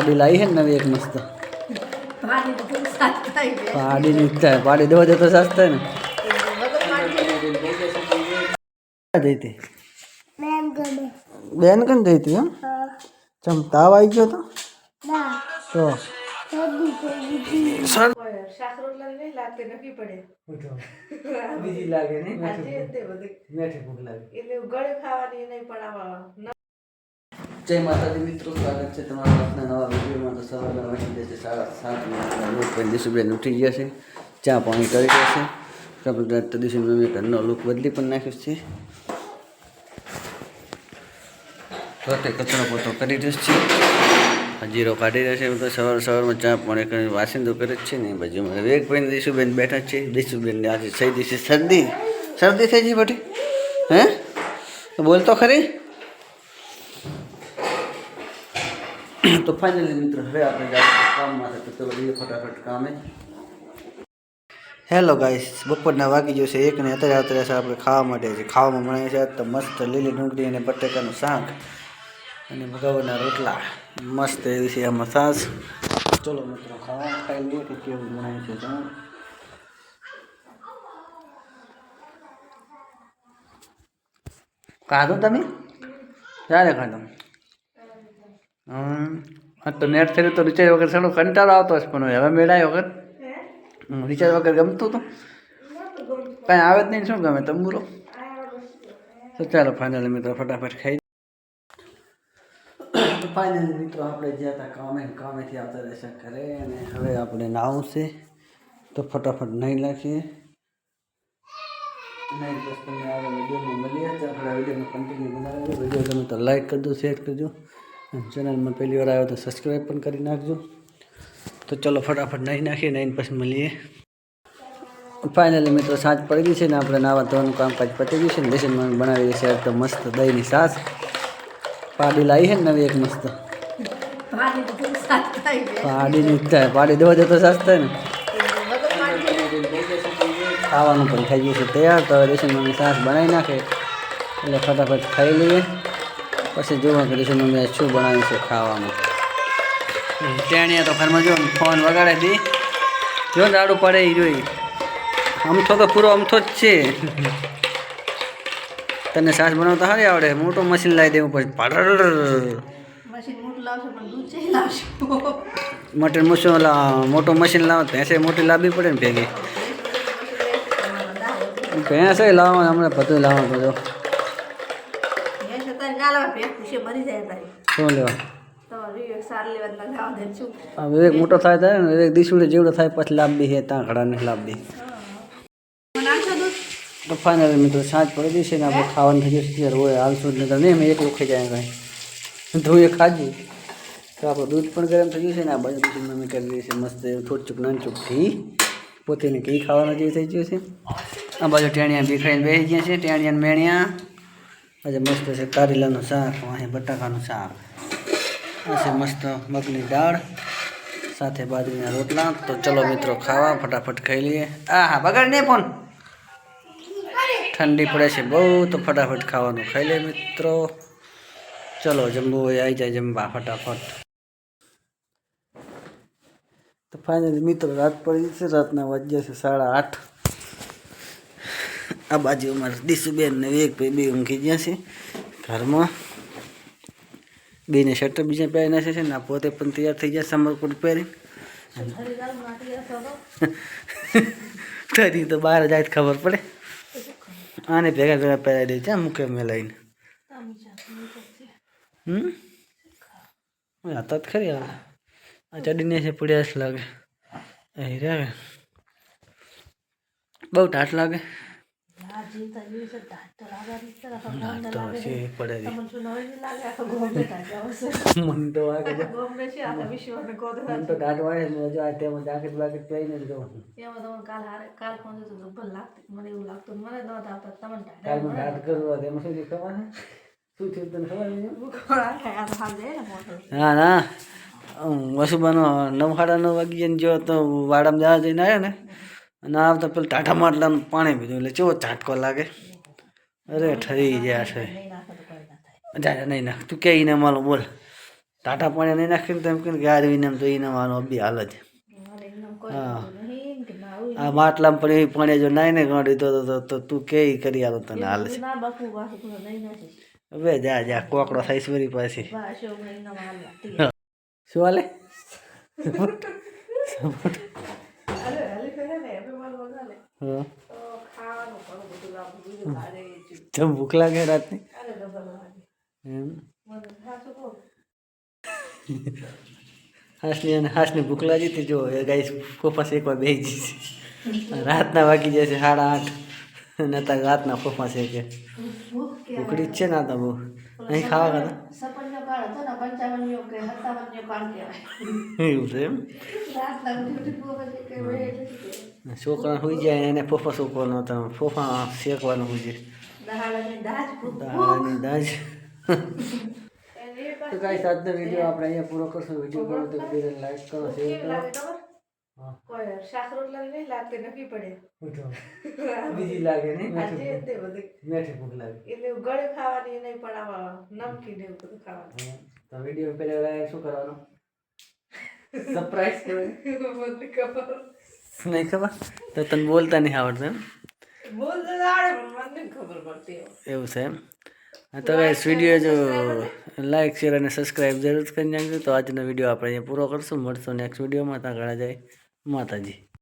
પાડી લાવી છે ને નવી એક મસ્ત. પાડી ની પાડી દેવા દે તો સસ્તા ને. બેન કન જઈતી એમ? ચમ તાવ આવી ગયો તો? તો? લાગે નહીં? એટલે ગળે ખાવાની પણ જય માતાજી, મિત્રો સ્વાગત છે તમારા આજના નવા વિડીયોમાં. તો સવારના વાગી છે સાડા સાત મિનિટ દિશુબેન ઉઠી ગયા છે, ચા પાણી કરી ગયા છે. આપણે તો દિશુબેન મેં ઘરનો લુક બદલી પણ નાખ્યો છે. ફરતે કચરો પોતો કરી રહ્યો છે. જીરો કાઢી રહ્યા છે. તો સવાર સવારમાં ચા પાણી કરીને વાસિંદો કરે જ છે ને. બાજુમાં વિવેકભાઈ ને દિશુબેન બેઠા છે. દિશુબેનને આજે થઈ જશે શરદી. શરદી થઈ ગઈ બટી? હે? બોલતો ખરી? તો ફાઇનલી મિત્રો, હવે આપણે કામ માટે. તો ચલો જઈએ ફટાફટ કામે. હેલો ગાઈસ બપોરના વાગી જશે એક ને અત્યારે અત્યારે છે આપણે ખાવા માટે છે ખાવામાં બનાવે છે તો મસ્ત લીલી ડુંગળી અને બટેકાનું શાક અને ભગાવરના રોટલા. મસ્ત એવી છે આમાં સાસ. ચલો મિત્રો ખાવા ખાઈ લઈએ કે કેવું બનાવે છે તો. ખાધું તમે? ક્યારે ખાધું? હા તો નેટ થયેલું તો રિચાર્જ વગર થોડો કંટાળો આવતો હશે પણ હવે મેળાય વગર રિચાર્જ વગર ગમતું હતું. કાંઈ આવે જ નહીં શું ગમે તંબુરો? તો ચાલો ફાઇનલી મિત્રો ફટાફટ ખાઈ ફાઇનલી મિત્રો આપણે જ્યાં હતા કામે કામેથી આવતા રહેશે ઘરે અને હવે આપણે નાવું છે તો ફટાફટ નહીં નાખીએ. નહીં બસ તમને આગળ વિડીયોમાં મળીએ. તો આપણે વિડીયોમાં કન્ટિન્યુ બનાવીએ. વીડિયો તમે તો લાઈક કરજો શેર કરજો. ચેનલમાં પહેલી વાર આવ્યો તો સબસ્ક્રાઈબ પણ કરી નાખજો. તો ચલો ફટાફટ નહીં નાખીએ નહીં પછી મળીએ. ફાઇનલી મિત્રો સાંજ પડી ગઈ છે ને આપણે નાવા ધોવાનું કામકાજ પતી ગયું છે ને બેસનમાં બનાવી છે તો મસ્ત દહીંની સાસ પાડી લાવી છે ને નવી એક મસ્ત. પાડી તો થાય ઈચ્છા પાડી દેવા દે સાસ થાય ને. ખાવાનું પણ થઈ ગયું છે તૈયાર. તો રેશન સાસ બનાવી નાખે એટલે ફટાફટ ખાઈ લઈએ. પછી જોવા કરીશું મેં મમ્મી શું બનાવ્યું છે ખાવામાં ત્યાં તો ઘરમાં જો ફોન વગાડે દી જો દાડું પડે એ જોઈ અમથો તો પૂરો અમથો જ છે તને સાસ બનાવતા સારી આવડે મોટું મશીન લાવી દેવું પછી પાડર મટન મોટું લાવશો પણ દૂધ છે લાવશો મોટું મશીન ઓલા મોટું મશીન લાવો ભેંસે મોટી લાવવી પડે ને ભેગી ભેંસે લાવવાનું હમણાં બધું લાવવાનું બધું એ છતાં ના લાવે ભેંસ ખુશી મરી જાય તારી શું લેવા? વિવેક મોટો થાય થાય ને વિવેક દીસુડે જેવડો થાય પછી લાભ બી છે ત્યાં ઘડાને લાભ બી નાખશો તો ફાઇનલ મિત્રો સાંજ પડી છે ને આપણે ખાવાનું થઈ જશે ત્યારે હોય હાલશું સુધી નહીં તો નહીં અમે એક વખત જાય કાંઈ. ધોઈએ ખાજી તો આપણું દૂધ પણ ગરમ થઈ ગયું છે ને આ બાજુ પછી મમ્મી કરી દઈએ છે મસ્ત એવું નાન ચૂક નાનચૂક ઘી. પોતેને ઘી ખાવાનું જેવું થઈ ગયું છે. આ બાજુ ટેણિયા બી ખાઈને બેસી ગયા છે ટેણિયા મેણિયા. આજે મસ્ત છે કારેલાનું શાક અહીં બટાકાનું શાક. આ છે મસ્ત મગની દાળ, સાથે બાજરીના રોટલા. તો ચલો મિત્રો ખાવા, ફટાફટ ખાઈ લઈએ. આ હા બગાડ નહીં ફોન. ઠંડી પડે છે બહુ, તો ફટાફટ ખાવાનું ખાઈ લે મિત્રો. ચલો, જમવું હોય આવી જાય જમવા, ફટાફટ. તો ફાઇનલી મિત્રો, રાત પડી છે, રાતના વાગ્યા છે સાડા આઠ. આ બાજુ અમારે દીશુબેન ને વિવેકભાઈ બે ઊંઘી ગયા છે ઘરમાં. બેને શર્ટ બીજા પહેરી નાખે છે ને આ પોતે પણ તૈયાર થઈ ગયા સમરકોટ પહેરી તરી તો બહાર જાય તો ખબર પડે. આને ભેગા ભેગા પહેરાવી દે છે મૂકે મેલાઈને હમ? આ તો ખરી આવે આ ચડીને છે પડ્યા જ લાગે. એ રે બહુ ટાટ લાગે. મન તો આ જાકેટ બાકેટ પહેરીને જ. એમાં તમને કાલ કાલ ફોન તો લાગતી મને એવું લાગતું મને ન આવતા તમને કાલ મને ટાટ કરવું એમાં શું ખબર શું થયું તને ખબર ના ના વસુબાનો નવ સાડા નવ વાગી ને જો તો વાડામાં જવા જઈને આવ્યા ને અને આવતા પેલું ટાટા માટલા પાણી પીધું એટલે ચેવો ઝાટકો લાગે. અરે ઠરી ગયા છે. જા નહીં નાખ. તું કે ને માલો બોલ. ટાટા પાણી નહીં નાખીને તો એમ કે રહ્યું એમ તો એને મારો અભી હાલ જ. હા. આ માટલામાં પણ એ પાણી જો નાય ને ગાડી તો તો- કે કરી આલો તને હાલ છે હવે જા જા કોકડો થાય સુરી પાછી. શું હાલે? સપોર્ટ. હાલી કરે ને હવે માલ વગાડે હા તો ભૂખ લાગે રાતની. હાસની અને હાસની ભૂખ લાગી હતી. જો એ ગાઈસ ફોફાસ એકવાર બેસી જશે રાતના વાગી જશે સાડા આઠ. અને અત્યારે રાતના ફોફાસ એક ભૂખ ભૂખડી જ છે ના તમે તો બહુ અહીં ખાવા ખાતા સપનનો કાળ હતો ને પંચાવનનો કે સત્તાવનનો કાળ કહેવાય. એવું છે એમ? છોકરા હોઈ જાય એને ફોફા શોકવાનો હતો. ફોફા શેકવાનું હોય છે દહાડાની દાજ તો ગાઈસ આજનો વીડિયો આપણે અહીંયા પૂરો કરશું. વીડિયો કરો તો લાઈક કરો શેર કરો. કોઈ શાક રોટલા નહીં લાગતી નક્કી પડે. બીજી લાગે નહીં મેઠી મેઠી ભૂખ લાગે. એટલે ગળે ખાવાની નહીં પણ આમાં નમકીન એવું બધું ખાવાનું. તો વીડિયો પહેલા શું કરવાનું? સરપ્રાઈઝ કહેવાય. ખબર. નહીં ખબર? તો તને બોલતા નહીં આવડતું એમ? બોલતો આવડે મને ખબર પડતી એવું. એવું છે એમ? તો ગાઈસ વીડિયો જો લાઈક શેર અને સબસ્ક્રાઈબ જરૂર કરી નાખજો. તો આજનો વીડિયો આપણે અહીંયા પૂરો કરશું. મળશું નેક્સ્ટ વિડીયોમાં. ત્યાં ઘણા જાય. માતાજી.